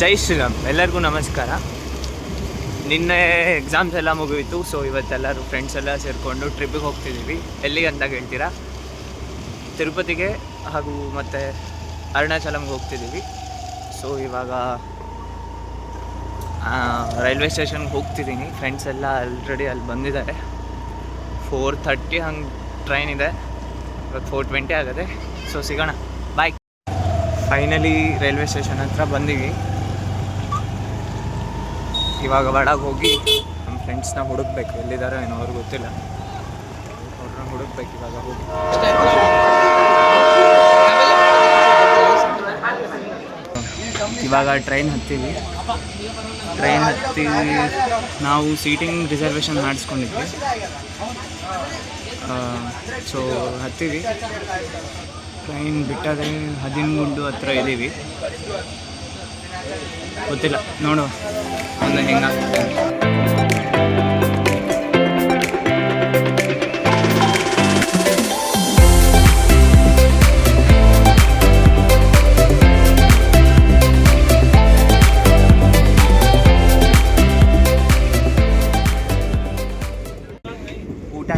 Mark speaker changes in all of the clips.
Speaker 1: ಜೈ ಶ್ರೀರಾಮ್. ಎಲ್ಲರಿಗೂ ನಮಸ್ಕಾರ. ನಿನ್ನೆ ಎಕ್ಸಾಮ್ಸ್ ಎಲ್ಲ ಮುಗಿಯಿತು ಸೊ ಇವತ್ತೆಲ್ಲರೂ ಫ್ರೆಂಡ್ಸ್ ಎಲ್ಲ ಸೇರಿಕೊಂಡು ಟ್ರಿಪ್ಪಿಗೆ ಹೋಗ್ತಿದ್ದೀವಿ. ಎಲ್ಲಿಗೆ ಅಂತ ಹೇಳ್ತೀರಾ? ತಿರುಪತಿಗೆ ಹಾಗೂ ಮತ್ತು ಅರುಣಾಚಲಮ್ಗೆ ಹೋಗ್ತಿದ್ದೀವಿ. ಸೊ ಇವಾಗ ರೈಲ್ವೆ ಸ್ಟೇಷನ್ಗೆ ಹೋಗ್ತಿದ್ದೀನಿ. ಫ್ರೆಂಡ್ಸ್ ಎಲ್ಲ ಆಲ್ರೆಡಿ ಅಲ್ಲಿ ಬಂದಿದ್ದಾರೆ. ಫೋರ್ ಥರ್ಟಿ ಹಂಗೆ ಟ್ರೈನ್ ಇದೆ. ಇವತ್ತು ಫೋರ್ ಟ್ವೆಂಟಿ ಆಗುತ್ತೆ ಸೊ ಸಿಗೋಣ. ಬಾಯ್ ಫೈನಲಿ ರೈಲ್ವೆ ಸ್ಟೇಷನ್ ಹತ್ರ ಬಂದೀವಿ. ಇವಾಗ ಒಳಗೆ ಹೋಗಿ ನಮ್ಮ ಫ್ರೆಂಡ್ಸ್ನ ಹುಡುಕ್ಬೇಕು. ಎಲ್ಲಿದ್ದಾರೋ ಏನೋ ಅವ್ರಿಗೆ ಗೊತ್ತಿಲ್ಲ. ಅವ್ರನ್ನ ಹುಡುಕ್ಬೇಕು ಇವಾಗ ಹೋಗಿ. ಇವಾಗ ಟ್ರೈನ್ ಹತ್ತೀವಿ. ಟ್ರೈನ್ ಹತ್ತಿ ನಾವು ಸೀಟಿಂಗ್ ರಿಸರ್ವೇಷನ್ ಮಾಡಿಸ್ಕೊಂಡಿದ್ವಿ. ಸೊ ಹತ್ತೀವಿ. ಟ್ರೈನ್ ಬಿಟ್ಟರೆ ಹದಿನಗುಂಡು ಹತ್ರ ಇದ್ದೀವಿ. ಗೊತ್ತಿಲ್ಲ. ನೋಡು. ಒಂದು ಹೆಂಗ. ಊಟ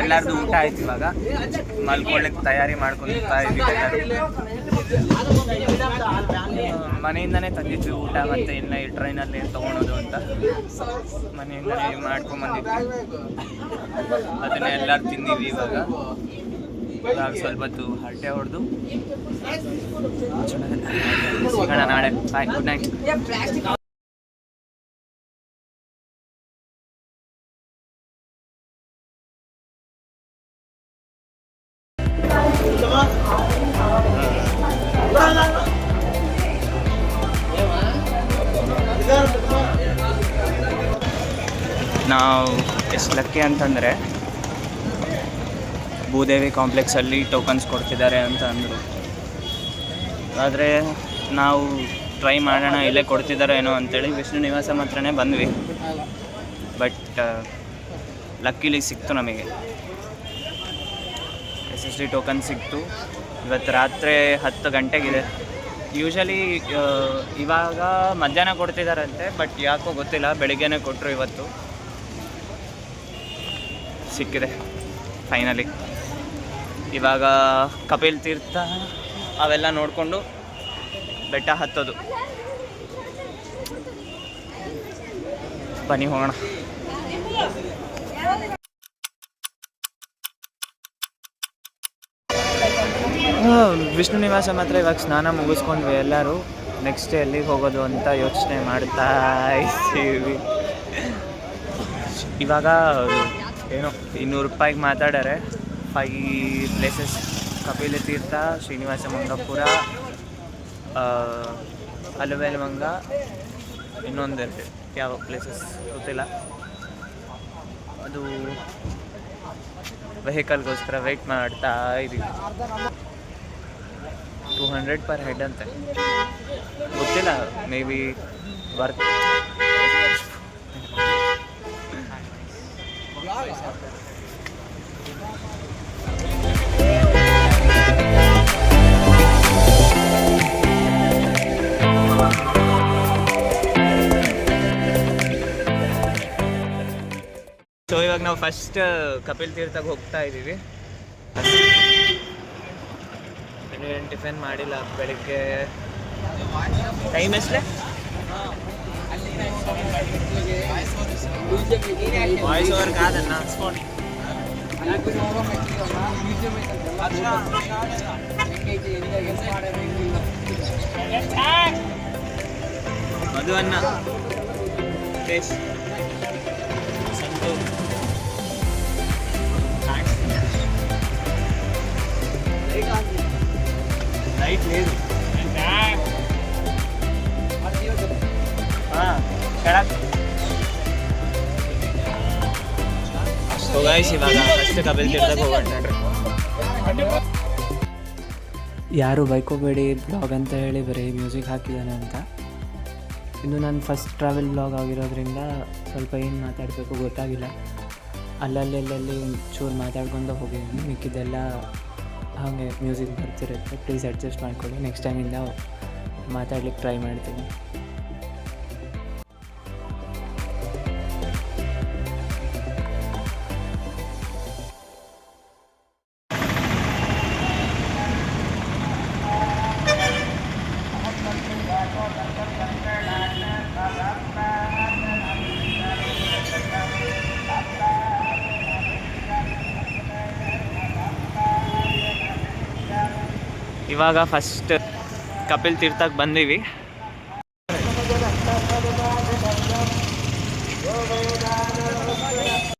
Speaker 1: ಎಲ್ಲರದು ಊಟ ಆಯ್ತು ಇವಾಗ. ಮಲ್ಕೊಳ್ಳಿಕ್ಕೆ ತಯಾರಿ ಮಾಡ್ಕೊಂಡಿರ್ತಾ ಇದ್ದೀವಿ ಮನೆಯಿಂದನೇ ತಂದಿದ್ವಿ ಊಟ ಮತ್ತೆ ಇನ್ನ ಈ ಟ್ರೈನಲ್ಲಿ ತಗೊಳೋದು ಅಂತ. ಮನೆಯಿಂದನೇ ಮಾಡ್ಕೊಂಬಂದಿದ್ವಿ ಅದನ್ನೇ ಎಲ್ಲರೂ ತಿಂದಿದ್ವಿ ಇವಾಗ. ಇವಾಗ ಸ್ವಲ್ಪ ಹೊತ್ತು ಹರಟೆ ಹೊಡೆದು. ಸಿಗೋಣ ನಾಳೆ. ಬಾಯ್ ಗುಡ್ ನೈಟ್ ನಾವು ಎಷ್ಟು ಲಕ್ಕಿ ಅಂತಂದರೆ ಭೂದೇವಿ ಕಾಂಪ್ಲೆಕ್ಸಲ್ಲಿ ಟೋಕನ್ಸ್ ಕೊಡ್ತಿದ್ದಾರೆ ಅಂತ ಅಂದರು. ಆದರೆ ನಾವು ಟ್ರೈ ಮಾಡೋಣ, ಇಲ್ಲೇ ಕೊಡ್ತಿದ್ದಾರೆ ಏನೋ ಅಂತೇಳಿ ವಿಷ್ಣು ನಿವಾಸ ಮಾತ್ರನೇ ಬಂದ್ವಿ. ಬಟ್ ಲಕ್ಕಿಲಿ ಸಿಕ್ತು ನಮಗೆ. ಎಸ್ ಎಸ್ ಡಿ ಟೋಕನ್ ಸಿಕ್ತು. ಇವತ್ತು ರಾತ್ರಿ ಹತ್ತು ಗಂಟೆಗಿದೆ. ಯೂಶಲಿ ಇವಾಗ ಮಧ್ಯಾಹ್ನ ಕೊಡ್ತಿದ್ದಾರಂತೆ ಬಟ್ ಯಾಕೋ ಗೊತ್ತಿಲ್ಲ, ಬೆಳಿಗ್ಗೆನೇ ಕೊಟ್ಟರು ಇವತ್ತು. ಸಿಕ್ಕಿದೆ ಫೈನಲಿ ಇವಾಗ ಕಪಿಲ್ ತೀರ್ಥ ಅವೆಲ್ಲ ನೋಡಿಕೊಂಡು ಬೆಟ್ಟ ಹತ್ತೋದು. ಬನ್ನಿ ಹೋಗೋಣ. ವಿಷ್ಣು ನಿವಾಸ ಮಾತ್ರ ಇವಾಗ ಸ್ನಾನ ಮುಗಿಸ್ಕೊಂಡ್ವಿ ಎಲ್ಲರೂ. ನೆಕ್ಸ್ಟ್ ಎಲ್ಲಿಗೆ ಹೋಗೋದು ಅಂತ ಯೋಚನೆ ಮಾಡ್ತಾ ಇದ್ದೀವಿ. ಇವಾಗ ಏನೋ ಇನ್ನೂರು ರೂಪಾಯಿಗೆ ಮಾತಾಡಾರೆ ಫೈ ಪ್ಲೇಸಸ್ ಕಪಿಲ ತೀರ್ಥ, ಶ್ರೀನಿವಾಸ ಮಂಗಪುರ ಅಲುವೆಲ್ಮಂಗ ಇನ್ನೊಂದೆರಡು ಯಾವ ಪ್ಲೇಸಸ್ ಗೊತ್ತಿಲ್ಲ. ಅದು ವೆಹಿಕಲ್ಗೋಸ್ಕರ ವೆಯ್ಟ್ ಮಾಡ್ತಾ ಇದ್ದೀವಿ. ಟೂ ಹಂಡ್ರೆಡ್ ಪರ್ ಹೆಡ್ ಅಂತೆ ಗೊತ್ತಿಲ್ಲ ಮೇ ಬಿ ವರ್ತ್ ಸೊ ಇವಾಗ ನಾವು ಫಸ್ಟ್ ಕಪಿಲ್ ತೀರ್ಥಕ್ಕೆ ಹೋಗ್ತಾ ಇದ್ದೀವಿ. ಏನು ಟಿಫಿನ್ ಮಾಡಿಲ್ಲ ಬೆಳಿಗ್ಗೆ ಟೈಮ್ ಎಷ್ಟೇ ವಾಯ್ಸ್ ಓವರ್ ಕಾದನ್ನ ಮಧು ಅನ್ನ ಟೇಸ್ಟ್ లేదు ಇವಾಗ
Speaker 2: ಯಾರು ಬೈಕೋಬೇಡಿ ಬ್ಲಾಗ್ ಅಂತ ಹೇಳಿ ಬರೀ ಮ್ಯೂಸಿಕ್ ಹಾಕಿದ್ದಾನೆ ಅಂತ. ಇನ್ನು ನನ್ನ ಫಸ್ಟ್ ಟ್ರಾವೆಲ್ ಬ್ಲಾಗ್ ಆಗಿರೋದ್ರಿಂದ ಸ್ವಲ್ಪ ಏನು ಮಾತಾಡಬೇಕು ಗೊತ್ತಾಗಿಲ್ಲ. ಅಲ್ಲಲ್ಲಿ ಚೂರು ಮಾತಾಡ್ಕೊಂಡು ಹೋಗಿದ್ದೀನಿ. ಮಿಕ್ಕಿದ್ದೆಲ್ಲ ಹಾಗೆ ಮ್ಯೂಸಿಕ್ ಬರ್ತಿರುತ್ತೆ. ಪ್ಲೀಸ್ ಅಡ್ಜಸ್ಟ್ ಮಾಡಿಕೊಳ್ಳಿ. ನೆಕ್ಸ್ಟ್ ಟೈಮಿಂದ ಮಾತಾಡ್ಲಿಕ್ಕೆ ಟ್ರೈ ಮಾಡ್ತೀನಿ.
Speaker 1: ಇವಾಗ ಫಸ್ಟ್ ಕಪಿಲ್ ತೀರ್ಥಕ್ಕೆ ಬಂದೀವಿ.